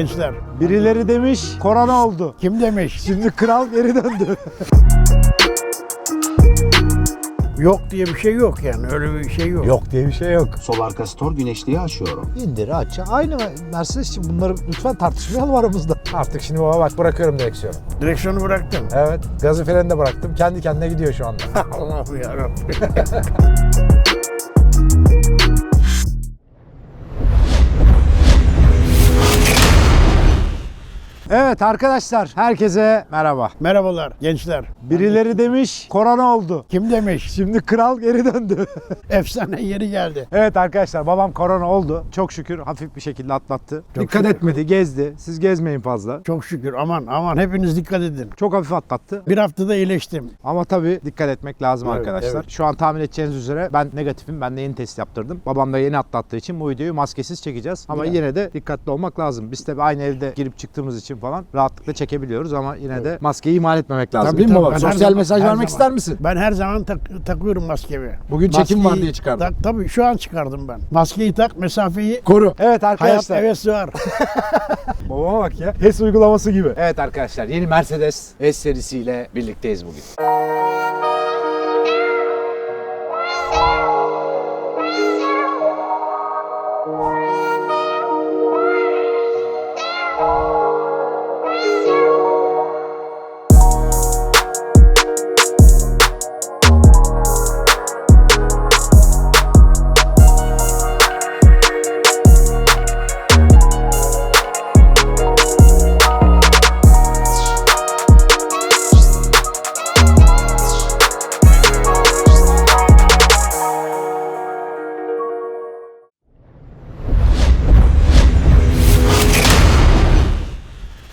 gençler. Birileri demiş korona oldu. Kim demiş? Şimdi kral geri döndü. Yok diye bir şey yok yani. Öyle bir şey yok. yok diye bir şey yok. Sol arka stor güneşliği açıyorum. İndir aç. Aynı Mercedes için bunları lütfen tartışmayalım aramızda. Artık şimdi baba bak bırakıyorum direksiyonu. Direksiyonu bıraktım. Evet. Gazı freni de bıraktım. Kendi kendine gidiyor şu anda. Allah'ım yarabbim. Evet arkadaşlar herkese merhaba. Merhabalar gençler. Birileri demiş korona oldu. Kim demiş? Şimdi kral geri döndü. Efsane yeri geldi. evet arkadaşlar babam korona oldu. Çok şükür hafif bir şekilde atlattı. Çok Dikkat şükür. etmedi, gezdi. Siz gezmeyin fazla. Çok şükür. Aman aman hepiniz dikkat edin. Çok hafif atlattı. Bir haftada iyileştim. Ama tabii dikkat etmek lazım Evet, arkadaşlar. evet. Şu an tahmin edeceğiniz üzere ben negatifim. Ben de yeni test yaptırdım. Babam da yeni atlattığı için bu videoyu maskesiz çekeceğiz. Ama Ya. yine de dikkatli olmak lazım. Biz tabii aynı evde girip çıktığımız için falan rahatlıkla çekebiliyoruz ama yine de maskeyi ihmal etmemek lazım. Tabii, Değil mi tabii. baba? Ben her Sosyal zaman- mesaj her vermek zaman. ister misin? Ben her zaman tak- takıyorum maskemi. Bugün çekim var Maskeyi- diye çıkardım. Tak, tabii şu an çıkardım ben. Maskeyi tak, mesafeyi Koru. Evet Hayat arkadaşlar. evet sığar. Babama bak ya. HES uygulaması gibi. Evet arkadaşlar yeni Mercedes S serisiyle birlikteyiz bugün.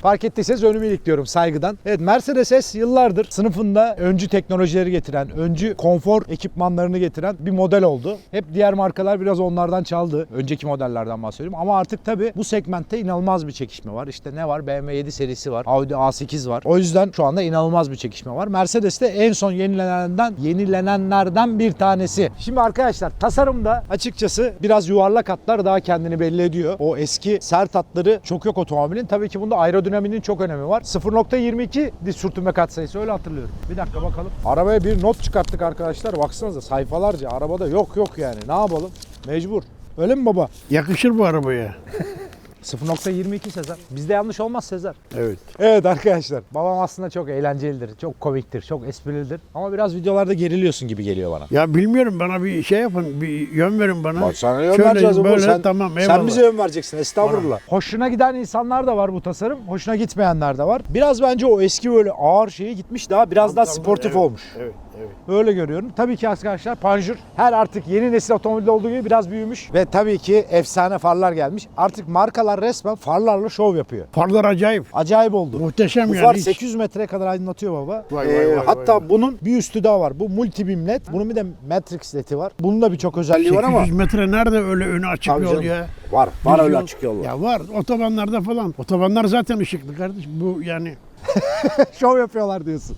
Fark ettiyseniz önümü ilikliyorum saygıdan. Evet Mercedes S yıllardır sınıfında öncü teknolojileri getiren, öncü konfor ekipmanlarını getiren bir model oldu. Hep diğer markalar biraz onlardan çaldı. Önceki modellerden bahsediyorum. Ama artık tabii bu segmentte inanılmaz bir çekişme var. İşte ne var? BMW 7 serisi var. Audi A8 var. O yüzden şu anda inanılmaz bir çekişme var. Mercedes de en son yenilenenden, yenilenenlerden bir tanesi. Şimdi arkadaşlar tasarımda açıkçası biraz yuvarlak hatlar daha kendini belli ediyor. O eski sert hatları çok yok otomobilin. Tabii ki bunda aerodinaminin çok önemi var. 0.22 diz sürtünme katsayısı öyle hatırlıyorum. Bir dakika bakalım. Arabaya bir not çıkarttık arkadaşlar. Baksanıza sayfalarca arabada yok yok yani. Ne yapalım? Mecbur. Öyle mi baba? Yakışır bu arabaya. 0.22 Sezer. Bizde yanlış olmaz Sezer. Evet. Evet arkadaşlar. Babam aslında çok eğlencelidir, çok komiktir, çok esprilidir. Ama biraz videolarda geriliyorsun gibi geliyor bana. Ya bilmiyorum bana bir şey yapın, bir yön verin bana. Bak sana yön Şöyle, vereceğiz böyle, Sen, tamam, sen bize yön vereceksin estağfurullah. Hoşuna giden insanlar da var bu tasarım. Hoşuna gitmeyenler de var. Biraz bence o eski böyle ağır şeye gitmiş daha biraz daha Tamam, sportif evet, olmuş. Evet, evet. Öyle görüyorum. Tabii ki arkadaşlar panjur her artık yeni nesil otomobilde olduğu gibi biraz büyümüş. Ve tabii ki efsane farlar gelmiş. Artık markalar resmen farlarla şov yapıyor. Farlar acayip. Acayip oldu. Muhteşem Bu yani. far hiç- 800 metreye kadar aydınlatıyor baba. Vay, vay, Ee, vay, vay, hatta vay. bunun bir üstü daha var. Bu multi beam led. Bunun bir de matrix ledi var. Bunun da birçok özelliği var ama 800 metre nerede öyle önü açık Tabii yol canım. ya? var. Düz Var öyle yol. açık yollar. Ya var otobanlarda falan. Otobanlar zaten ışıklı kardeşim. Bu yani. Şov yapıyorlar diyorsun.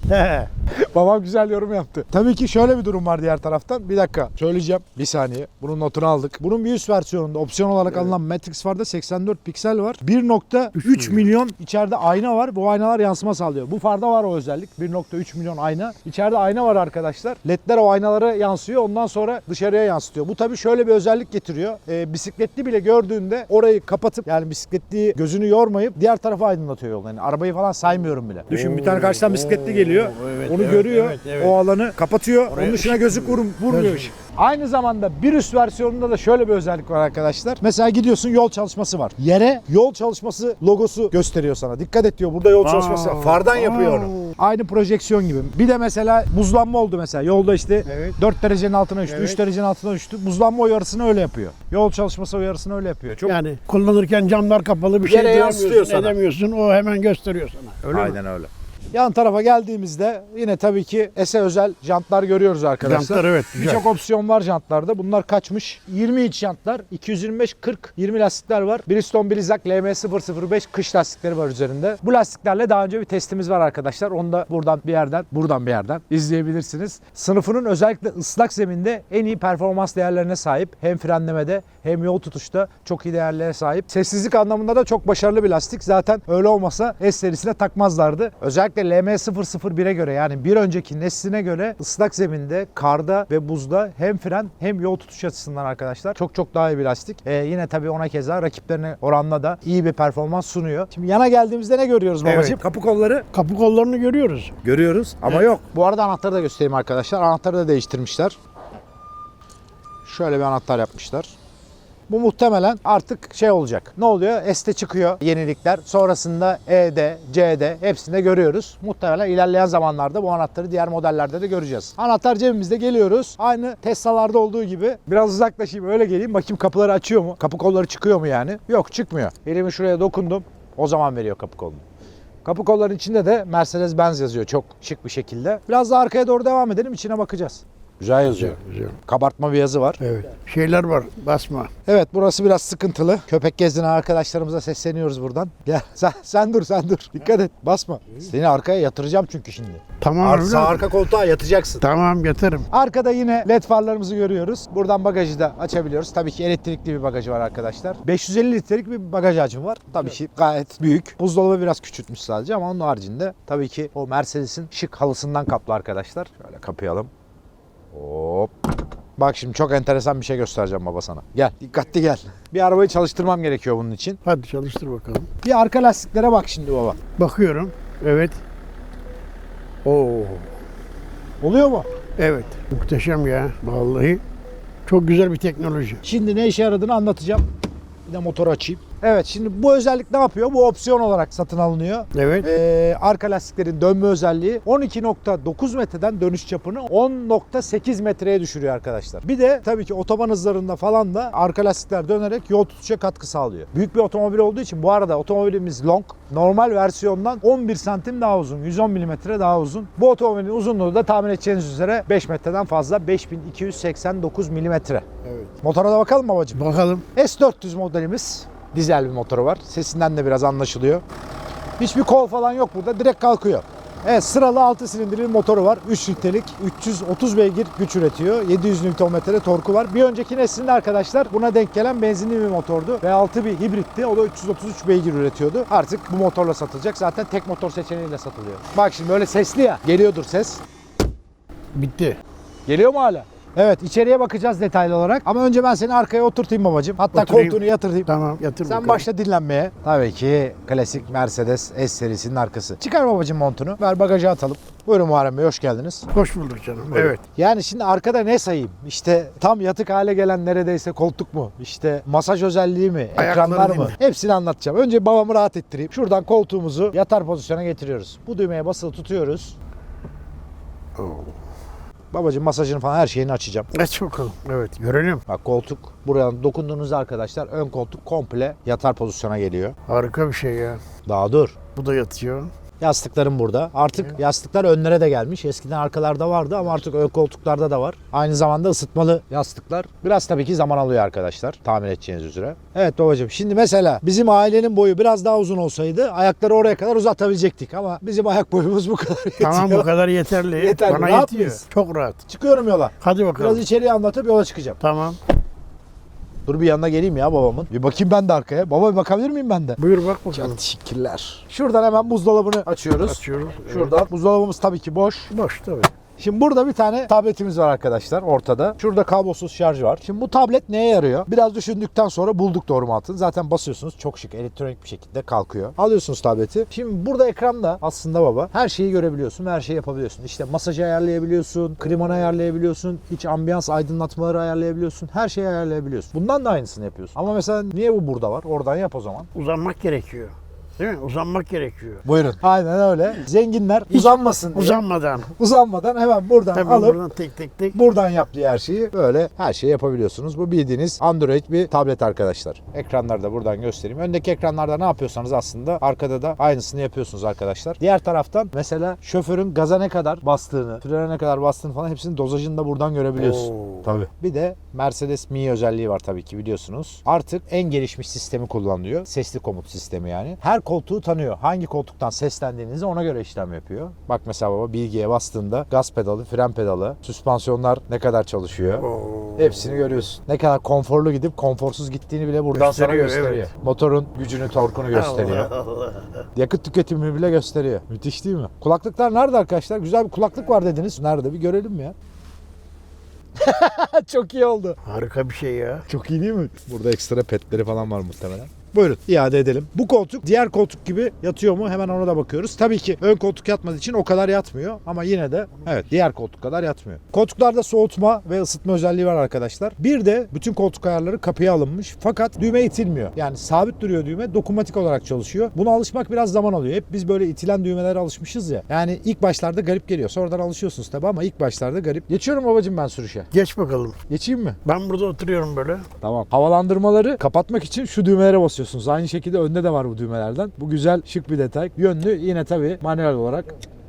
Babam güzel yorum yaptı. Tabii ki şöyle bir durum var diğer taraftan. Bir dakika söyleyeceğim. Bir saniye. Bunun notunu aldık. Bunun bir üst versiyonunda opsiyon olarak alınan Matrix farda 84 piksel var. 1.3 milyon içeride ayna var. Bu aynalar yansıma sağlıyor. Bu farda var o özellik. 1.3 milyon ayna. İçeride ayna var arkadaşlar. LED'ler o aynalara yansıyor. Ondan sonra dışarıya yansıtıyor. Bu tabii şöyle bir özellik getiriyor. Ee, bisikletli bile gördüğünde orayı kapatıp yani bisikletli gözünü yormayıp diğer tarafa aydınlatıyor yol. Yani arabayı falan saymıyorum bile. Düşün bir tane karşıdan bisikletli geliyor. Oo, evet, Onu evet, görüyor. Evet, evet. O alanı kapatıyor. Oraya Onun dışına ışık gözü vuruyor. kurum, vurmuyor Göz ışık. Aynı zamanda bir üst versiyonunda da şöyle bir özellik var arkadaşlar. Mesela gidiyorsun yol çalışması var. Yere yol çalışması logosu gösteriyor sana. Dikkat et diyor burada yol çalışması var. Aa, Fardan yapıyor aa. onu. Aynı projeksiyon gibi. Bir de mesela buzlanma oldu mesela. Yolda işte Evet. 4 derecenin altına düştü, Evet. 3 derecenin altına düştü. Buzlanma uyarısını öyle yapıyor. Yol çalışması uyarısını öyle yapıyor. Çok Yani kullanırken camlar kapalı bir şey yansıtıyor sana. edemiyorsun. O hemen gösteriyor sana. Öyle mi? Aynen öyle. Yan tarafa geldiğimizde yine tabii ki ESE özel jantlar görüyoruz arkadaşlar. Jantlar evet. Birçok opsiyon var jantlarda. Bunlar kaçmış? 20 inç jantlar, 225 40 20 lastikler var. Bridgestone Blizzak LM005 kış lastikleri var üzerinde. Bu lastiklerle daha önce bir testimiz var arkadaşlar. Onu da buradan bir yerden, buradan bir yerden izleyebilirsiniz. Sınıfının özellikle ıslak zeminde en iyi performans değerlerine sahip. Hem frenlemede hem yol tutuşta çok iyi değerlere sahip. Sessizlik anlamında da çok başarılı bir lastik. Zaten öyle olmasa S serisine takmazlardı. Özellikle LM001'e göre yani bir önceki nesline göre ıslak zeminde, karda ve buzda hem fren hem yol tutuş açısından arkadaşlar çok çok daha iyi bir lastik. Ee, yine tabii ona keza rakiplerine oranla da iyi bir performans sunuyor. Şimdi yana geldiğimizde ne görüyoruz babacığım? Evet. Kapı kolları Kapı kollarını görüyoruz. görüyoruz ama yok. Bu arada anahtarı da göstereyim arkadaşlar. Anahtarı da değiştirmişler. Şöyle bir anahtar yapmışlar. Bu muhtemelen artık şey olacak. Ne oluyor? S'te çıkıyor yenilikler. Sonrasında E'de, C'de hepsinde görüyoruz. Muhtemelen ilerleyen zamanlarda bu anahtarı diğer modellerde de göreceğiz. Anahtar cebimizde geliyoruz. Aynı Tesla'larda olduğu gibi. Biraz uzaklaşayım öyle geleyim. Bakayım kapıları açıyor mu? Kapı kolları çıkıyor mu yani? Yok çıkmıyor. Elimi şuraya dokundum. O zaman veriyor kapı kolunu. Kapı kolların içinde de Mercedes-Benz yazıyor çok şık bir şekilde. Biraz da arkaya doğru devam edelim içine bakacağız. Güzel yazıyor. Güzel. Kabartma bir yazı var. Evet. Şeyler var. Basma. Evet burası biraz sıkıntılı. Köpek gezdinen arkadaşlarımıza sesleniyoruz buradan. Gel sen, sen dur sen dur. Dikkat et basma. Seni arkaya yatıracağım çünkü şimdi. Tamam Ar- sağ arka koltuğa yatacaksın. Tamam yatarım. Arkada yine led farlarımızı görüyoruz. Buradan bagajı da açabiliyoruz. Tabii ki elektrikli bir bagajı var arkadaşlar. 550 litrelik bir bagaj hacmi var. Tabii ki gayet büyük. Buzdolabı biraz küçültmüş sadece ama onun haricinde tabii ki o Mercedes'in şık halısından kaplı arkadaşlar. Şöyle kapayalım. Hop. Bak şimdi çok enteresan bir şey göstereceğim baba sana. Gel dikkatli gel. Bir arabayı çalıştırmam gerekiyor bunun için. Hadi çalıştır bakalım. Bir arka lastiklere bak şimdi baba. Bakıyorum. Evet. Oo. Oluyor mu? Evet. Muhteşem ya. Vallahi. Çok güzel bir teknoloji. Şimdi ne işe yaradığını anlatacağım. Bir de motoru açayım. Evet şimdi bu özellik ne yapıyor? Bu opsiyon olarak satın alınıyor. Evet. Ee, arka lastiklerin dönme özelliği 12.9 metreden dönüş çapını 10.8 metreye düşürüyor arkadaşlar. Bir de tabii ki otoban hızlarında falan da arka lastikler dönerek yol tutuşa katkı sağlıyor. Büyük bir otomobil olduğu için bu arada otomobilimiz long. Normal versiyondan 11 santim daha uzun. 110 milimetre daha uzun. Bu otomobilin uzunluğu da tahmin edeceğiniz üzere 5 metreden fazla 5289 milimetre. Evet. Motora da bakalım babacığım. Bakalım. S400 modelimiz. Dizel bir motoru var. Sesinden de biraz anlaşılıyor. Hiçbir kol falan yok burada. Direkt kalkıyor. Evet sıralı 6 silindirli bir motoru var. 3 litrelik 330 beygir güç üretiyor. 700 Nm torku var. Bir önceki neslinde arkadaşlar buna denk gelen benzinli bir motordu. V6 bir hibritti. O da 333 beygir üretiyordu. Artık bu motorla satılacak. Zaten tek motor seçeneğiyle satılıyor. Bak şimdi böyle sesli ya. Geliyordur ses. Bitti. Geliyor mu hala? Evet içeriye bakacağız detaylı olarak. Ama önce ben seni arkaya oturtayım babacığım. Hatta Oturayım. koltuğunu yatırayım. Tamam yatır Sen bakalım. başla dinlenmeye. Tabii ki klasik Mercedes S serisinin arkası. Çıkar babacığım montunu. Ver bagaja atalım. Buyurun Muharrem Bey hoş geldiniz. Hoş bulduk canım. Evet. Yani şimdi arkada ne sayayım? İşte tam yatık hale gelen neredeyse koltuk mu? İşte masaj özelliği mi? Ayakları Ekranlar mı? Hepsini anlatacağım. Önce babamı rahat ettireyim. Şuradan koltuğumuzu yatar pozisyona getiriyoruz. Bu düğmeye basılı tutuyoruz. Oo. Babacığım masajını falan her şeyini açacağım. Aç bakalım. Evet. Görelim. Bak koltuk buradan dokunduğunuzda arkadaşlar ön koltuk komple yatar pozisyona geliyor. Harika bir şey ya. Daha dur. Bu da yatıyor. Yastıklarım burada. Artık yastıklar önlere de gelmiş. Eskiden arkalarda vardı ama artık ön koltuklarda da var. Aynı zamanda ısıtmalı yastıklar. Biraz tabii ki zaman alıyor arkadaşlar. Tahmin edeceğiniz üzere. Evet babacığım. Şimdi mesela bizim ailenin boyu biraz daha uzun olsaydı ayakları oraya kadar uzatabilecektik. Ama bizim ayak boyumuz bu kadar yetiyor. Tamam bu kadar yeterli. Yeterli. Bana Rahat yetiyor. mıyız? Çok rahat. Çıkıyorum yola. Hadi bakalım. Biraz içeriye anlatıp yola çıkacağım. Tamam. Dur bir yanına geleyim ya babamın. Bir bakayım ben de arkaya. Baba bir bakabilir miyim ben de? Buyur bak bakalım. Çok teşekkürler. Şuradan hemen buzdolabını açıyoruz. Açıyoruz. Şuradan. Buzdolabımız tabii ki boş. Boş tabii. Şimdi burada bir tane tabletimiz var arkadaşlar ortada. Şurada kablosuz şarj var. Şimdi bu tablet neye yarıyor? Biraz düşündükten sonra bulduk doğru mantığını. Zaten basıyorsunuz çok şık elektronik bir şekilde kalkıyor. Alıyorsunuz tableti. Şimdi burada ekranda aslında baba her şeyi görebiliyorsun her şeyi yapabiliyorsun. İşte masajı ayarlayabiliyorsun, klimanı ayarlayabiliyorsun, iç ambiyans aydınlatmaları ayarlayabiliyorsun. Her şeyi ayarlayabiliyorsun. Bundan da aynısını yapıyorsun. Ama mesela niye bu burada var? Oradan yap o zaman. Uzanmak gerekiyor. Değil mi? Uzanmak gerekiyor. Buyurun. Aynen öyle. Zenginler uzanmasın diye, Uzanmadan. uzanmadan hemen buradan Tabii alıp buradan tek tek tek. Buradan yaptığı her şeyi böyle her şeyi yapabiliyorsunuz. Bu bildiğiniz Android bir tablet arkadaşlar. Ekranları da buradan göstereyim. Öndeki ekranlarda ne yapıyorsanız aslında arkada da aynısını yapıyorsunuz arkadaşlar. Diğer taraftan mesela şoförün gaza ne kadar bastığını, frene ne kadar bastığını falan hepsinin dozajını da buradan görebiliyorsun. Oo. Tabii. Bir de Mercedes Mi özelliği var tabii ki biliyorsunuz. Artık en gelişmiş sistemi kullanılıyor. Sesli komut sistemi yani. Her koltuğu tanıyor. Hangi koltuktan seslendiğinizi ona göre işlem yapıyor. Bak mesela baba bilgiye bastığında gaz pedalı, fren pedalı, süspansiyonlar ne kadar çalışıyor. Oo. Hepsini görüyorsun. Ne kadar konforlu gidip konforsuz gittiğini bile buradan sana Gösteriyor, gösteriyor. evet. Motorun gücünü, torkunu gösteriyor. Allah Allah. Yakıt tüketimini bile gösteriyor. Müthiş değil mi? Kulaklıklar nerede arkadaşlar? Güzel bir kulaklık var dediniz. Nerede? Bir görelim ya. Çok iyi oldu. Harika bir şey ya. Çok iyi değil mi? Burada ekstra petleri falan var muhtemelen. Buyurun iade edelim. Bu koltuk diğer koltuk gibi yatıyor mu hemen ona da bakıyoruz. Tabii ki ön koltuk yatmadığı için o kadar yatmıyor ama yine de evet diğer koltuk kadar yatmıyor. Koltuklarda soğutma ve ısıtma özelliği var arkadaşlar. Bir de bütün koltuk ayarları kapıya alınmış fakat düğme itilmiyor. Yani sabit duruyor düğme dokunmatik olarak çalışıyor. Buna alışmak biraz zaman alıyor. Hep biz böyle itilen düğmelere alışmışız ya. Yani ilk başlarda garip geliyor. Sonradan alışıyorsunuz tabii ama ilk başlarda garip. Geçiyorum babacığım ben sürüşe. Geç bakalım. Geçeyim mi? Ben burada oturuyorum böyle. Tamam. Havalandırmaları kapatmak için şu düğmelere basıyorsunuz. Aynı şekilde önde de var bu düğmelerden. Bu güzel şık bir detay. Yönlü yine tabii manuel olarak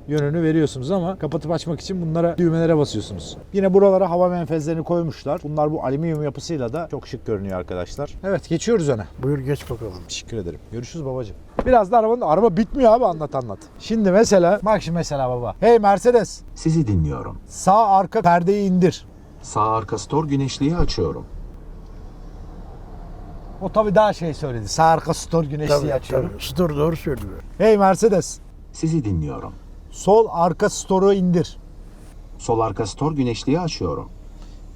yönünü veriyorsunuz ama kapatıp açmak için bunlara düğmelere basıyorsunuz. Yine buralara hava menfezlerini koymuşlar. Bunlar bu alüminyum yapısıyla da çok şık görünüyor arkadaşlar. Evet geçiyoruz öne. Buyur geç bakalım. Teşekkür ederim. Görüşürüz babacığım. Biraz da arabanın araba bitmiyor abi anlat anlat. Şimdi mesela bak şimdi mesela baba. Hey Mercedes Sizi dinliyorum. sağ arka perdeyi indir. Sağ arka stor güneşliği açıyorum. O tabii daha şey söyledi. Sağ arka store güneşliği Tabii, açıyorum. tabii. Stor doğru söylüyor. Hey Mercedes Sizi dinliyorum. Sol arka storu indir. Sol arka stor güneşliği açıyorum.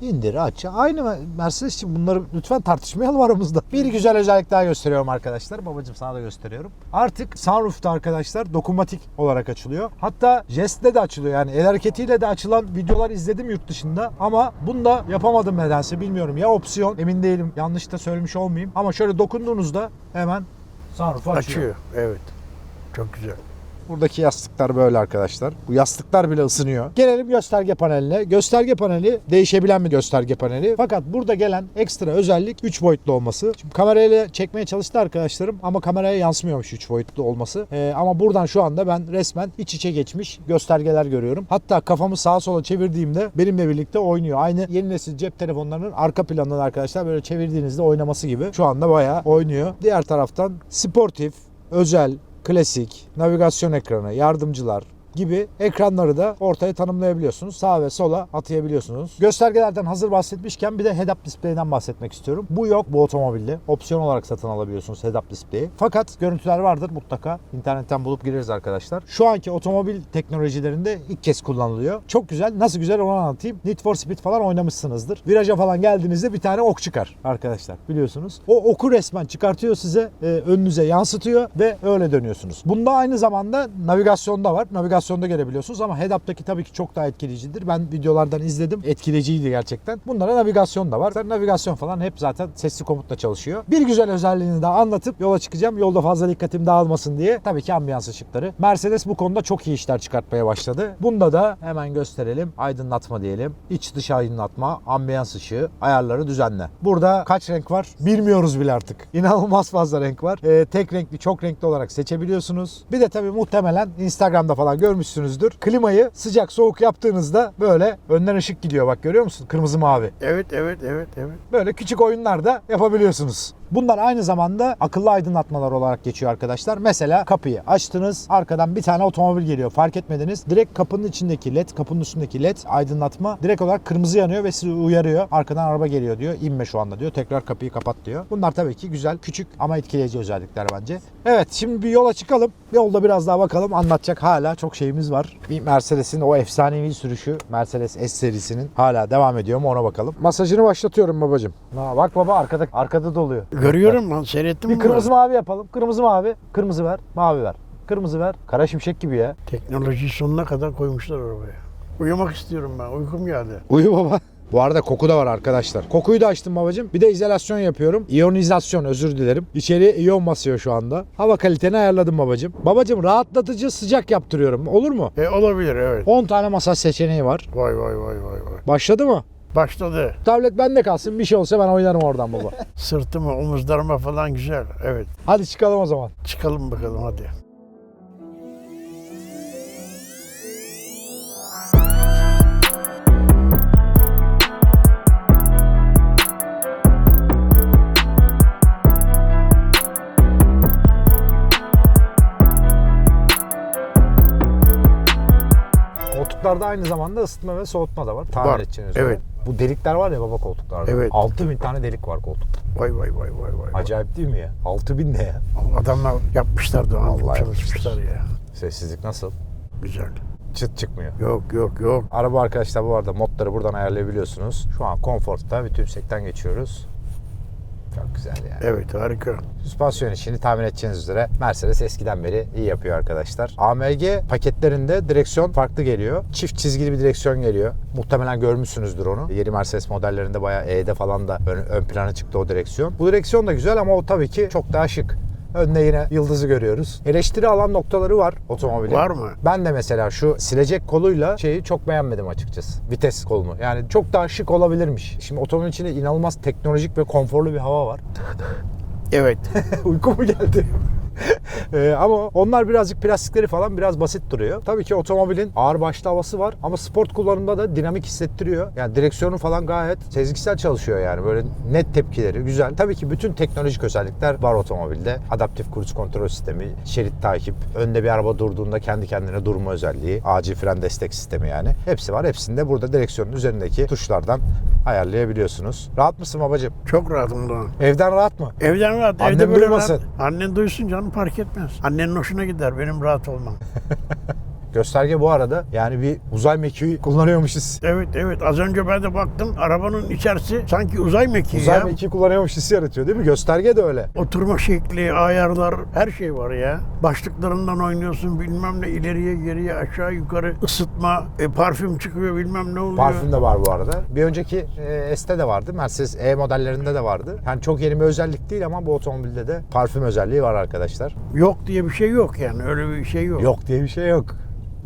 İndir aç. Aynı Mercedes için bunları lütfen tartışmayalım aramızda. Bir güzel özellik daha gösteriyorum arkadaşlar. Babacım sana da gösteriyorum. Artık sunroof'ta arkadaşlar dokunmatik olarak açılıyor. Hatta jestle de açılıyor. Yani el hareketiyle de açılan videolar izledim yurt dışında. Ama bunda yapamadım nedense bilmiyorum. Ya opsiyon emin değilim. Yanlış da söylemiş olmayayım. Ama şöyle dokunduğunuzda hemen sunroof'u açıyor. Açıyor. Evet. Çok güzel. Buradaki yastıklar böyle arkadaşlar. Bu yastıklar bile ısınıyor. Gelelim gösterge paneline. Gösterge paneli değişebilen bir gösterge paneli. Fakat burada gelen ekstra özellik 3 boyutlu olması. Şimdi kamerayla çekmeye çalıştı arkadaşlarım ama kameraya yansımıyormuş 3 boyutlu olması. Ee, ama buradan şu anda ben resmen iç içe geçmiş göstergeler görüyorum. Hatta kafamı sağa sola çevirdiğimde benimle birlikte oynuyor. Aynı yeni nesil cep telefonlarının arka planından arkadaşlar böyle çevirdiğinizde oynaması gibi. Şu anda bayağı oynuyor. Diğer taraftan sportif, özel, klasik, navigasyon ekranı, yardımcılar gibi ekranları da ortaya tanımlayabiliyorsunuz. Sağa ve sola atayabiliyorsunuz. Göstergelerden hazır bahsetmişken bir de head-up display'den bahsetmek istiyorum. Bu yok bu otomobilde. Opsiyon olarak satın alabiliyorsunuz head-up display'i. Fakat görüntüler vardır mutlaka. İnternetten bulup gireriz arkadaşlar. Şu anki otomobil teknolojilerinde ilk kez kullanılıyor. Çok güzel. Nasıl güzel onu anlatayım. Need for Speed falan oynamışsınızdır. Viraja falan geldiğinizde bir tane ok çıkar arkadaşlar biliyorsunuz. O oku resmen çıkartıyor size e, önünüze yansıtıyor ve öyle dönüyorsunuz. Bunda aynı zamanda navigasyonda var. Navigasyonda görebiliyorsunuz ama head-up'taki tabii ki çok daha etkileyicidir. Ben videolardan izledim. Etkileyiciydi gerçekten. Bunlara navigasyon da var. Zaten navigasyon falan hep zaten sesli komutla çalışıyor. Bir güzel özelliğini daha anlatıp yola çıkacağım. Yolda fazla dikkatim dağılmasın diye. Tabii ki ambiyans ışıkları. Mercedes bu konuda çok iyi işler çıkartmaya başladı. Bunda da hemen gösterelim. Aydınlatma diyelim. İç dış aydınlatma, ambiyans ışığı, ayarları düzenle. Burada kaç renk var? Bilmiyoruz bile artık. İnanılmaz fazla renk var. Ee, tek renkli, çok renkli olarak seçebiliyorsunuz. Bir de tabii muhtemelen Instagram'da falan görmüşsünüzdür. Klimayı sıcak soğuk yaptığınızda böyle önden ışık gidiyor. Bak görüyor musun? Kırmızı mavi. Evet, evet, evet, evet. Böyle küçük oyunlar da yapabiliyorsunuz. Bunlar aynı zamanda akıllı aydınlatmalar olarak geçiyor arkadaşlar. Mesela kapıyı açtınız, arkadan bir tane otomobil geliyor. Fark etmediniz. Direkt kapının içindeki led, kapının üstündeki led aydınlatma direkt olarak kırmızı yanıyor ve sizi uyarıyor. Arkadan araba geliyor diyor. İnme şu anda diyor. Tekrar kapıyı kapat diyor. Bunlar tabii ki güzel, küçük ama etkileyici özellikler bence. Evet, şimdi bir yola çıkalım. Yolda biraz daha bakalım. Anlatacak hala çok şeyimiz var. Bir Mercedes'in o efsanevi sürüşü Mercedes S serisinin hala devam ediyor mu ona bakalım. Masajını başlatıyorum babacığım. Ha, bak baba arkada arkada doluyor. Görüyorum lan seyrettim Bir mi? kırmızı mavi yapalım. Kırmızı mavi. Kırmızı ver. Mavi ver. Kırmızı ver. Kara şimşek gibi ya. Teknolojiyi sonuna kadar koymuşlar arabaya. Uyumak istiyorum ben. Uykum geldi. Uyu baba. Bu arada koku da var arkadaşlar. Kokuyu da açtım babacığım. Bir de izolasyon yapıyorum. İyonizasyon özür dilerim. İçeriye iyon basıyor şu anda. Hava kaliteni ayarladım babacığım. Babacığım rahatlatıcı sıcak yaptırıyorum. Olur mu? E, olabilir evet. 10 tane masaj seçeneği var. Vay vay vay vay vay. Başladı mı? Başladı. Tablet bende kalsın. Bir şey olsa ben oynarım oradan baba. Sırtıma, omuzlarıma falan güzel. Evet. Hadi çıkalım o zaman. Çıkalım bakalım hadi. Koltuklarda aynı zamanda ısıtma ve soğutma da var. Tahmin Var, edeceğiniz evet. Bu delikler var ya baba koltuklarda. Evet. 6000 tane delik var koltukta. Vay vay vay vay vay. Acayip değil mi ya? 6000 ne ya? Adamlar yapmışlar da Vallahi çalışmışlar ya. Sessizlik nasıl? Güzel. Çıt çıkmıyor. Yok yok yok. Araba arkadaşlar bu arada modları buradan ayarlayabiliyorsunuz. Şu an konforta bütün yüksekten geçiyoruz. Çok güzel yani. Evet harika. Süspansiyon işini tahmin edeceğiniz üzere Mercedes eskiden beri iyi yapıyor arkadaşlar. AMG paketlerinde direksiyon farklı geliyor. Çift çizgili bir direksiyon geliyor. Muhtemelen görmüşsünüzdür onu. Yeni Mercedes modellerinde bayağı E'de falan da ön, ön plana çıktı o direksiyon. Bu direksiyon da güzel ama o tabii ki çok daha şık. Önde yine yıldızı görüyoruz. Eleştiri alan noktaları var otomobilin. Var mı? Ben de mesela şu silecek koluyla şeyi çok beğenmedim açıkçası. Vites kolunu. Yani çok daha şık olabilirmiş. Şimdi otomobilin içinde inanılmaz teknolojik ve konforlu bir hava var. Evet. Uyku mu geldi? Ee, ama onlar birazcık plastikleri falan biraz basit duruyor. Tabii ki otomobilin ağır başlı havası var ama sport kullanımda da dinamik hissettiriyor. Yani direksiyonu falan gayet sezgisel çalışıyor yani böyle net tepkileri güzel. Tabii ki bütün teknolojik özellikler var otomobilde. Adaptif cruise kontrol sistemi, şerit takip, önde bir araba durduğunda kendi kendine durma özelliği, acil fren destek sistemi yani. Hepsi var. Hepsini de burada direksiyonun üzerindeki tuşlardan ayarlayabiliyorsunuz. Rahat mısın babacığım? Çok rahatım da. Evden rahat mı? Evden rahat. Annem evde böyle duymasın. rahat. Annen duysun canım fark etmez. Annenin hoşuna gider benim rahat olmam. Gösterge bu arada yani bir uzay mekiği kullanıyormuşuz. evet evet az önce ben de baktım arabanın içerisi sanki uzay mekiği Uzay ya. mekiği kullanıyormuş hissi yaratıyor değil mi? Gösterge de öyle. Oturma şekli, ayarlar her şey var ya. Başlıklarından oynuyorsun bilmem ne ileriye geriye aşağı yukarı ısıtma, e, parfüm çıkıyor bilmem ne oluyor. Parfüm de var bu arada. Bir önceki e, S'te de vardı. Mercedes E modellerinde de vardı. Yani çok yeni bir özellik değil ama bu otomobilde de parfüm özelliği var arkadaşlar. Yok diye bir şey yok yani öyle bir şey yok. Yok diye bir şey yok.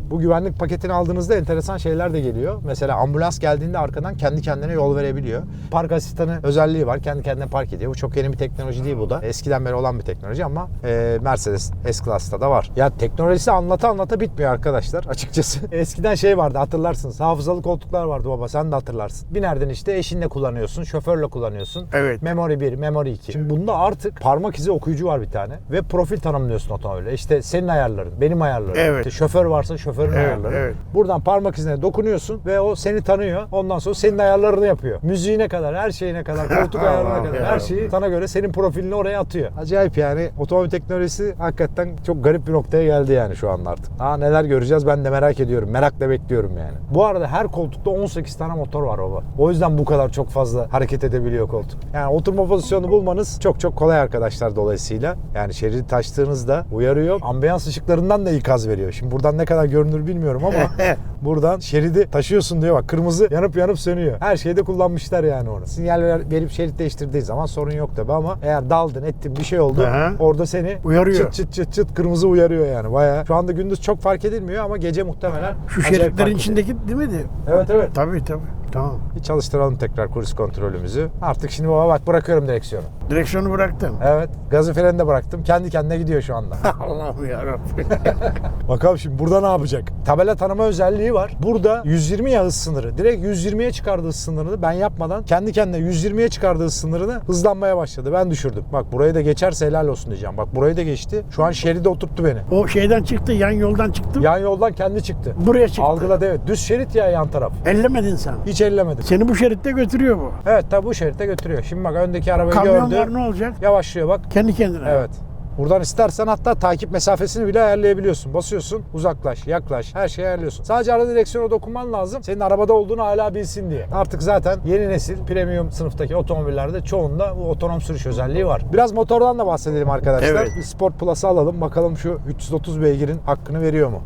Bu güvenlik paketini aldığınızda enteresan şeyler de geliyor. Mesela ambulans geldiğinde arkadan kendi kendine yol verebiliyor. Park asistanı özelliği var. Kendi kendine park ediyor. Bu çok yeni bir teknoloji değil bu da. Eskiden beri olan bir teknoloji ama e, Mercedes S-Class'ta da var. Ya teknolojisi anlata anlata bitmiyor arkadaşlar açıkçası. Eskiden şey vardı hatırlarsınız. Hafızalı koltuklar vardı baba sen de hatırlarsın. Binerdin işte eşinle kullanıyorsun, şoförle kullanıyorsun. Evet. Memory 1, Memory 2. Şimdi bunda artık parmak izi okuyucu var bir tane ve profil tanımlıyorsun otomobile. İşte senin ayarların, benim ayarlarım. Evet. İşte şoför varsa şoförün Evet, ayarları. evet. Buradan parmak izine dokunuyorsun ve o seni tanıyor. Ondan sonra senin ayarlarını yapıyor. Müziğine kadar, her şeyine kadar, koltuk Allah'ım kadar her şeyi sana göre senin profilini oraya atıyor. Acayip yani. Otomobil teknolojisi hakikaten çok garip bir noktaya geldi yani şu anda artık. Daha neler göreceğiz ben de merak ediyorum. Merakla bekliyorum yani. Bu arada her koltukta 18 tane motor var baba. O yüzden bu kadar çok fazla hareket edebiliyor koltuk. Yani oturma pozisyonu bulmanız çok çok kolay arkadaşlar dolayısıyla. Yani şeridi taştığınızda uyarıyor. Ambiyans ışıklarından da ikaz veriyor. Şimdi buradan ne kadar görünür bilmiyorum ama buradan şeridi taşıyorsun diyor bak kırmızı yanıp yanıp sönüyor. Her şeyde kullanmışlar yani onu. Sinyal ver- verip şerit değiştirdiği zaman sorun yok tabi ama eğer daldın ettin bir şey oldu Aha. orada seni Uyarıyor. çıt çıt çıt çıt kırmızı uyarıyor yani bayağı. Şu anda gündüz çok fark edilmiyor ama gece muhtemelen Şu şeritlerin içindeki değil miydi? Evet evet. Tabii tabii. Tamam. Bir çalıştıralım tekrar cruise kontrolümüzü. Artık şimdi baba bak bırakıyorum direksiyonu. Direksiyonu bıraktın. Evet. Gazı freni de bıraktım. Kendi kendine gidiyor şu anda. Allah'ım yarabbim. Bakalım şimdi burada ne yapacak? Tabela tanıma özelliği var. Burada 120 ya hız sınırı. Direkt 120'ye çıkardığı hız sınırını ben yapmadan kendi kendine 120'ye çıkardığı hız sınırını hızlanmaya başladı. Ben düşürdüm. Bak burayı da geçerse helal olsun diyeceğim. Bak burayı da geçti. Şu an şeride oturttu beni. o şeyden çıktı, yan yoldan çıktı. Yan yoldan kendi çıktı. Buraya çıktı. Algıladı evet. Düz şerit ya yan taraf. Ellemedin sen. Hiç ellemedim. Seni bu şeritte götürüyor bu. Evet tabi bu şeritte götürüyor. Şimdi bak öndeki arabayı Kamyon gördü. ne olacak? Yavaşlıyor bak. Kendi kendine. Evet. Buradan istersen hatta takip mesafesini bile ayarlayabiliyorsun. Basıyorsun, uzaklaş, yaklaş, her şeyi ayarlıyorsun. Sadece arada direksiyona dokunman lazım. Senin arabada olduğunu hala bilsin diye. Artık zaten yeni nesil premium sınıftaki otomobillerde çoğunda bu otonom sürüş özelliği var. Biraz motordan da bahsedelim arkadaşlar. Evet. Bir Sport Plus'ı alalım. Bakalım şu 330 beygirin hakkını veriyor mu?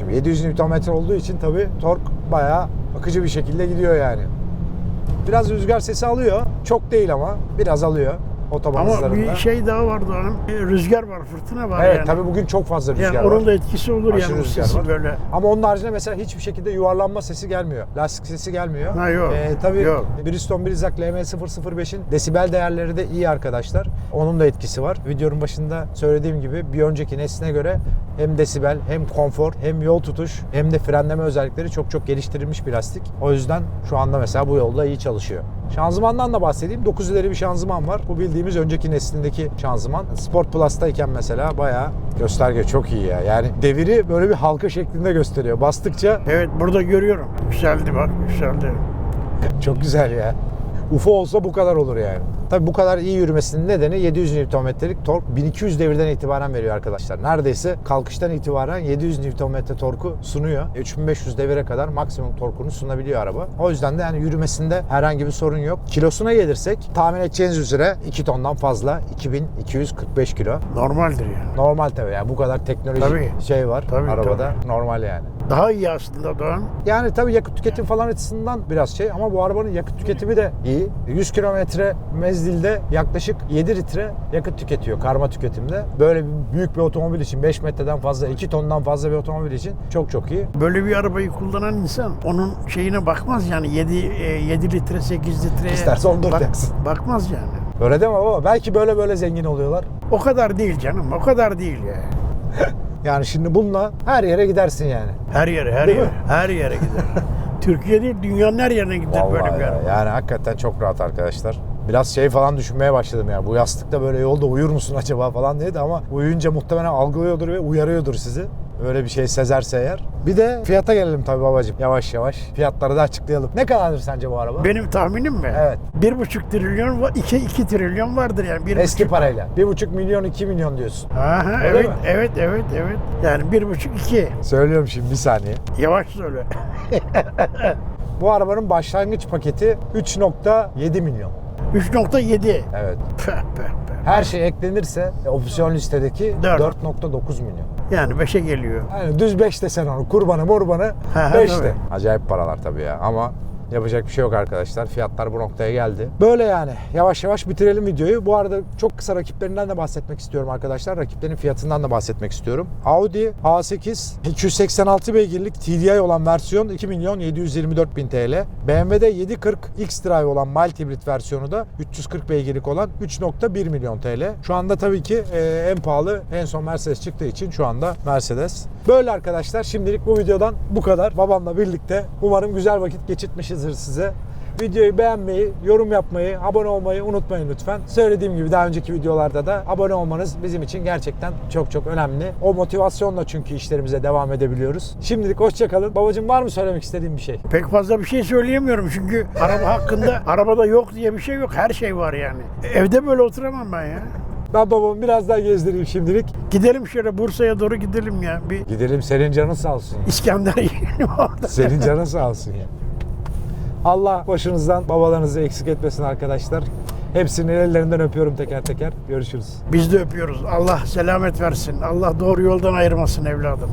Şimdi 700 Nm olduğu için tabii tork bayağı akıcı bir şekilde gidiyor yani. Biraz rüzgar sesi alıyor. Çok değil ama biraz alıyor otoban Ama hızlarında. bir şey daha var Doğan. E, Rüzgar var, fırtına var Evet yani. tabii bugün çok fazla rüzgar yani var. onun da etkisi olur Aşırı yani o rüzgar böyle. Ama onun haricinde mesela hiçbir şekilde yuvarlanma sesi gelmiyor. Lastik sesi gelmiyor. Ha, yok. Ee, tabii Yok. Bridgestone Blizzak LM005'in desibel değerleri de iyi arkadaşlar. Onun da etkisi var. Videonun başında söylediğim gibi bir önceki nesline göre hem desibel hem konfor hem yol tutuş hem de frenleme özellikleri çok çok geliştirilmiş bir lastik. O yüzden şu anda mesela bu yolda iyi çalışıyor. Şanzımandan da bahsedeyim. 9 ileri bir şanzıman var. Bu bildiğimiz önceki neslindeki şanzıman. Sport Plus'tayken mesela bayağı gösterge çok iyi ya. Yani deviri böyle bir halka şeklinde gösteriyor. Bastıkça Evet burada görüyorum. Yükseldi bak yükseldi. çok güzel ya. UFO olsa bu kadar olur yani. Tabii bu kadar iyi yürümesinin nedeni 700 Nm'lik tork 1200 devirden itibaren veriyor arkadaşlar. Neredeyse kalkıştan itibaren 700 Nm torku sunuyor. 3500 devire kadar maksimum torkunu sunabiliyor araba. O yüzden de yani yürümesinde herhangi bir sorun yok. Kilosuna gelirsek tahmin edeceğiniz üzere 2 tondan fazla 2245 kilo. Normaldir yani. Normal tabii yani bu kadar teknolojik Tabii. şey var Tabii, arabada. Normal yani. Daha iyi aslında Doğan. Yani tabii yakıt tüketim falan açısından biraz şey ama bu arabanın yakıt tüketimi de iyi. 100 kilometre menzilde yaklaşık 7 litre yakıt tüketiyor karma tüketimde. Böyle büyük bir otomobil için 5 metreden fazla 2 tondan fazla bir otomobil için çok çok iyi. Böyle bir arabayı kullanan insan onun şeyine bakmaz yani 7 7 litre 8 litre. İsterse 14 yaksın. Bakmaz yani. Öyle deme baba belki böyle böyle zengin oluyorlar. O kadar değil canım. O kadar değil ya. Yani şimdi bununla her yere gidersin yani. Her yere, her Değil yere. mi? Her yere gider. Türkiye değil, dünyanın her yerine gider böyle bir ya. araba. Yani hakikaten çok rahat arkadaşlar. Biraz şey falan düşünmeye başladım ya. Bu yastıkta böyle yolda uyur musun acaba falan dedi ama uyuyunca muhtemelen algılıyordur ve uyarıyordur sizi. Öyle bir şey sezerse eğer. Bir de fiyata gelelim tabii babacığım. Yavaş yavaş. Fiyatları da açıklayalım. Ne kadardır sence bu araba? Benim tahminim mi? Evet. Bir buçuk trilyon, var, iki, iki trilyon vardır yani. Bir Eski buçuk. parayla. 1,5 milyon 2 milyon diyorsun. Aha, Öyle evet, mi? evet, evet, evet. Yani bir buçuk, iki. Söylüyorum şimdi bir saniye. Yavaş söyle. Bu arabanın başlangıç paketi 3.7 milyon. 3.7. Evet. Her şey eklenirse e, opsiyon listedeki Dört. 4.9 milyon. Yani 5'e geliyor. Yani düz 5 desen onu. Kurbanı morbanı Ha, 5 tabii. de. Acayip paralar tabii ya ama yapacak bir şey yok arkadaşlar. Fiyatlar bu noktaya geldi. Böyle yani. Yavaş yavaş bitirelim videoyu. Bu arada çok kısa rakiplerinden de bahsetmek istiyorum arkadaşlar. Rakiplerin fiyatından da bahsetmek istiyorum. Audi A8 286 beygirlik TDI olan versiyon 2 milyon 724 bin TL. BMW'de 740 X-Drive olan mild hibrit versiyonu da 340 beygirlik olan 3.1 milyon TL. Şu anda tabii ki e, en pahalı en son Mercedes çıktığı için şu anda Mercedes. Böyle arkadaşlar şimdilik bu videodan bu kadar. Babamla birlikte umarım güzel vakit geçirtmişizdir size. Videoyu beğenmeyi, yorum yapmayı, abone olmayı unutmayın lütfen. Söylediğim gibi daha önceki videolarda da abone olmanız bizim için gerçekten çok çok önemli. O motivasyonla çünkü işlerimize devam edebiliyoruz. Şimdilik hoşçakalın. Babacığım var mı söylemek istediğin bir şey? Pek fazla bir şey söyleyemiyorum çünkü araba hakkında arabada yok diye bir şey yok. Her şey var yani. Evde böyle oturamam ben ya. Ben babamı biraz daha gezdireyim şimdilik. Gidelim şöyle Bursa'ya doğru gidelim ya. Bir Gidelim senin canın sağ olsun. İskender yiyelim orada. Senin canın sağ olsun ya. Allah başınızdan babalarınızı eksik etmesin arkadaşlar. Hepsinin ellerinden öpüyorum teker teker. Görüşürüz. Biz de öpüyoruz. Allah selamet versin. Allah doğru yoldan ayırmasın evladım.